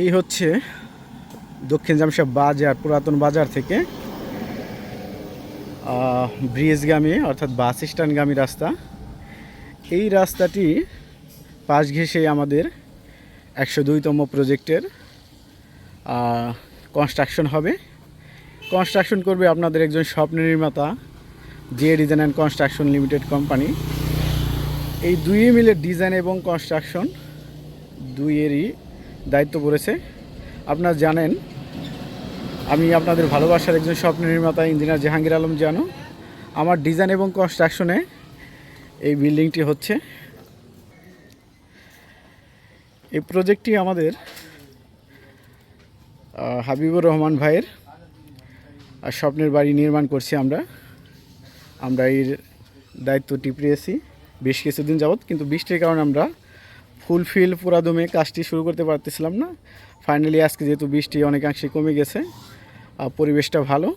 এই হচ্ছে দক্ষিণ জামশা বাজার, পুরাতন বাজার থেকে ব্রিজগামী অর্থাৎ বাস স্ট্যান্ডগামী রাস্তা। এই রাস্তাটি পাশ ঘেঁষে আমাদের একশো দুইতম প্রজেক্টের কনস্ট্রাকশন হবে। কনস্ট্রাকশন করবে আপনাদের একজন স্বপ্ন নির্মাতা J design and construction limited company এই দুই মিলে ডিজাইন এবং কনস্ট্রাকশন দুইয়েরই দায়িত্ব পড়েছে। আপনারা জানেন, আমি আপনাদের ভালোবাসার একজন স্বপ্ন নির্মাতা ইঞ্জিনিয়ার জাহাঙ্গীর আলম জানো। আমার ডিজাইন এবং কনস্ট্রাকশনে এই বিল্ডিংটি হচ্ছে। এই প্রজেক্টটি আমাদের হাবিবুর রহমান ভাইয়ের স্বপ্নের বাড়ি নির্মাণ করছি আমরা। আমরা এর দায়িত্বটি পেয়েছি বেশ কিছুদিন যাবৎ, কিন্তু বৃষ্টির কারণে আমরা ফুলফিল পুরাদমে কাজটি শুরু করতে পারতেছিলাম না। ফাইনালি আজকে যেহেতু বৃষ্টি অনেকাংশে কমে গেছে, আর পরিবেশটা ভালো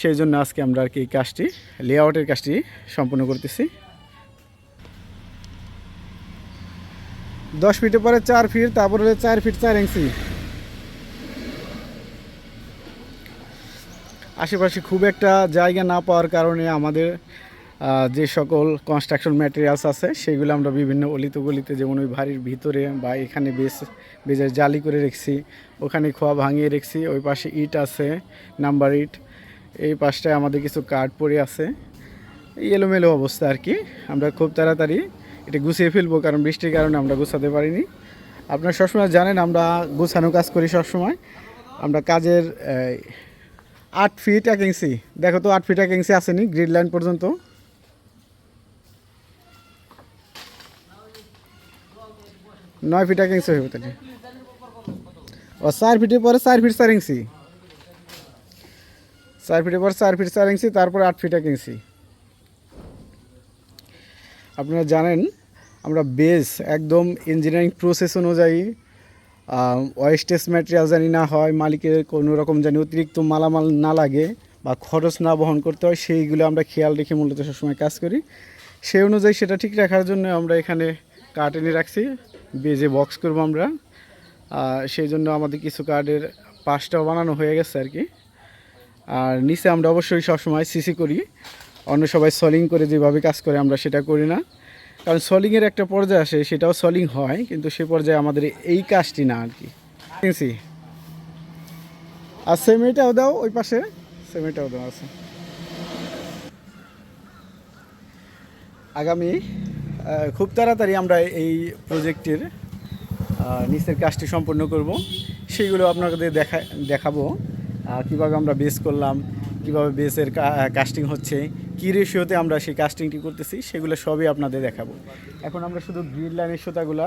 সেই জন্য আজকে আমরা আর কি এই কাজটি লেআউটের কাজটি সম্পূর্ণ করতেছি। দশ ফিটের পরে চার ফিট, তারপরে হলো চার ফিট চার ইঞ্চি আশেপাশে খুব একটা জায়গা না পাওয়ার কারণে আমাদের যে সকল কনস্ট্রাকশন ম্যাটেরিয়ালস আছে, সেগুলো আমরা বিভিন্ন অলিত গলিতে, যেমন ওই বাড়ির ভিতরে বা এখানে বেশ বেজের জালি করে রেখেছি, ওখানে খোয়া ভাঙিয়ে রেখেছি, ওই পাশে ইট আছে নাম্বার ইট, এই পাশটায় আমাদের কিছু কাঠ পড়ে আছে। এলোমেলো অবস্থা আর কি। আমরা খুব তাড়াতাড়ি এটা গুছিয়ে ফেলব, কারণ বৃষ্টির কারণে আমরা গুছাতে পারিনি। আপনারা সবসময় জানেন, আমরা গুছানো কাজ করি সবসময়। আমরা কাজের আট ফিট এক ইঞ্চি দেখো তো, আট ফিট এক ইঞ্চি আসেনি গ্রিড লাইন পর্যন্ত। নয় ফিট এক ইঞ্চি হইব তাহলে। ও চার ফিটের পরে চার ফিট চার ইঞ্চি। চার ফিটের পরে চার ফিট চার ইঞ্চি, তারপরে আট ফিট এক আপনারা জানেন, আমরা বেস একদম ইঞ্জিনিয়ারিং প্রসেস অনুযায়ী ওয়েস্টেজ ম্যাটেরিয়াল জানি না হয়, মালিকের কোনো রকম জানি অতিরিক্ত মালামাল না লাগে বা খরচ না বহন করতে হয়, সেইগুলো আমরা খেয়াল রেখে মূলত সবসময় কাজ করি। সেই অনুযায়ী সেটা ঠিক রাখার জন্য আমরা এখানে কাঠ এনে রাখছি। বেজে বক্স করব আমরা। সেই জন্য আমাদের কিছু কার্ডের পাশটাও বানানো হয়ে গেছে আর কি। আর নিচে আমরা অবশ্যই সবসময় সিসি করি। অন্য সবাই সলিং করে যেভাবে কাজ করে আমরা সেটা করি না। কারণ সলিংয়ের একটা পর্যায়ে আসে সেটাও সলিং হয়, কিন্তু সে পর্যায়ে আমাদের এই কাজটি না আর কি। আর সেমিটাও দাও ওই পাশে। সেমিটাও দাও, আছে। আগামী খুব তাড়াতাড়ি আমরা এই প্রজেক্টের নিচের কাজটি সম্পন্ন করব। সেইগুলো আপনাদের দেখা, দেখাবো। কীভাবে আমরা বেস করলাম, কীভাবে বেসের কাস্টিং হচ্ছে, কী রেশিওতে আমরা সেই কাস্টিংটি করতেছি, সেগুলো সবই আপনাদের দেখাবো। এখন আমরা শুধু গ্রিল লাইনের সুতাগুলা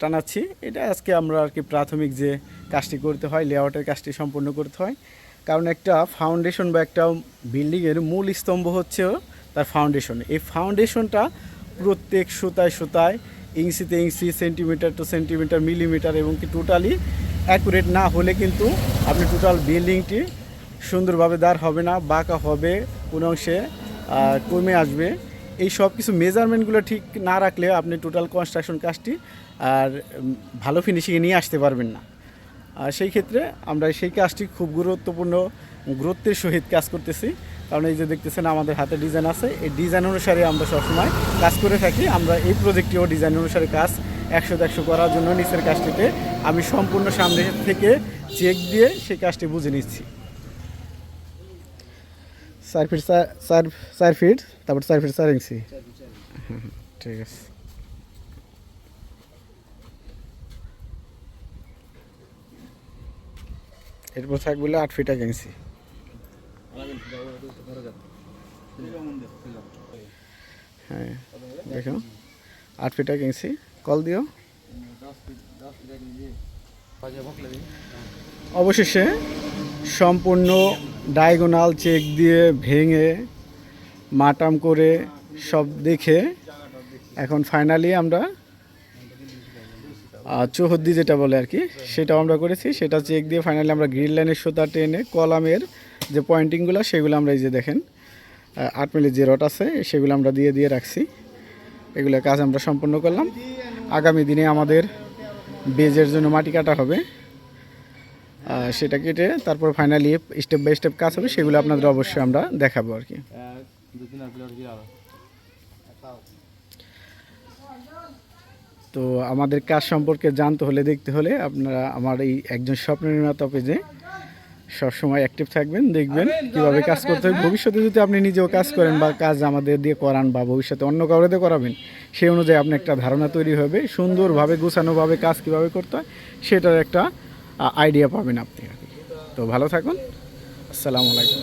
টানাচ্ছি। এটা আজকে আমরা আর কি প্রাথমিক যে কাজটি করতে হয় লেআউটের কাজটি সম্পূর্ণ করতে হয়। কারণ একটা ফাউন্ডেশন বা একটা বিল্ডিংয়ের মূল স্তম্ভ হচ্ছে তার ফাউন্ডেশন এই ফাউন্ডেশনটা প্রত্যেক সুতায় সুতায়, ইঞ্চিতে inch centimetre two centimetre millimetre এবং কি টোটালি অ্যাকুরেট না হলে কিন্তু আপনি টোটাল বিল্ডিংটি সুন্দরভাবে দাঁড় হবে না, বাঁকা হবে, কোনো অংশে কমে আসবে। এই সব কিছু মেজারমেন্টগুলো ঠিক না রাখলে আপনি টোটাল কনস্ট্রাকশন কাজটি আর ভালো ফিনিশিংয়ে নিয়ে আসতে পারবেন না। আর সেই ক্ষেত্রে আমরা সেই কাজটি খুব গুরুত্বপূর্ণ, গুরুত্বের সহিত কাজ করতেছি। কারণ এই যে দেখতেছেন আমাদের হাতে ডিজাইন আছে। এই ডিজাইন অনুসারে আমরা সবসময় কাজ করে থাকি। আমরা এই প্রজেক্টটিও ডিজাইন অনুসারে কাজ একশো একশো করার জন্য নিচের কাজটিতে আমি সম্পূর্ণ সামনে থেকে চেক দিয়ে সেই কাজটি বুঝে নিচ্ছি। চার ফিট চার চার চার ফিট তারপর চার ফিট চার ইঞ্চি ঠিক আছে। এরপর থাকবে আট ফিট এক ইঞ্চি হ্যাঁ দেখো। আট ফিট ইঞ্চি। কল দিও। অবশেষে সম্পূর্ণ ডায়াগোনাল চেক দিয়ে ভেঙে, মাটাম করে সব দেখে এখন ফাইনালি আমরা চৌহদ্দি যেটা বলে আর কি, সেটাও আমরা করেছি। সেটা চেক দিয়ে ফাইনালি আমরা গ্রিল লাইনের সুতা টেনে কলামের যে পয়েন্টিংগুলো, সেগুলো আমরা এই যে দেখেন আট মিলি যে রড আছে, সেগুলো আমরা দিয়ে দিয়ে রাখছি। এগুলো কাজ আমরা সম্পূর্ণ করলাম। আগামী দিনে আমাদের বেজের জন্য মাটি কাটা হবে। সেটা কেটে তারপর ফাইনালি স্টেপ বাই স্টেপ কাজ হবে, সেগুলো আপনাদের অবশ্যই আমরা দেখাবো আর কি। তো আমাদের কাজ সম্পর্কে জানতে হলে, দেখতে হলে আপনারা আমার এই একজন স্বপ্ন নির্মাতা পেজে সবসময় অ্যাক্টিভ থাকবেন দেখবেন কীভাবে কাজ করতে হবে ভবিষ্যতে যদি আপনি নিজেও কাজ করেন বা কাজ আমাদের দিয়ে করান বা ভবিষ্যতে অন্য কাউরে দিয়ে করাবেন সেই অনুযায়ী আপনি একটা ধারণা তৈরি হবে সুন্দরভাবে গুছানোভাবে কাজ কীভাবে করতে হয় সেটার একটা আইডিয়া পাবেন আপনি। তো ভালো থাকুন। আসসালামু আলাইকুম।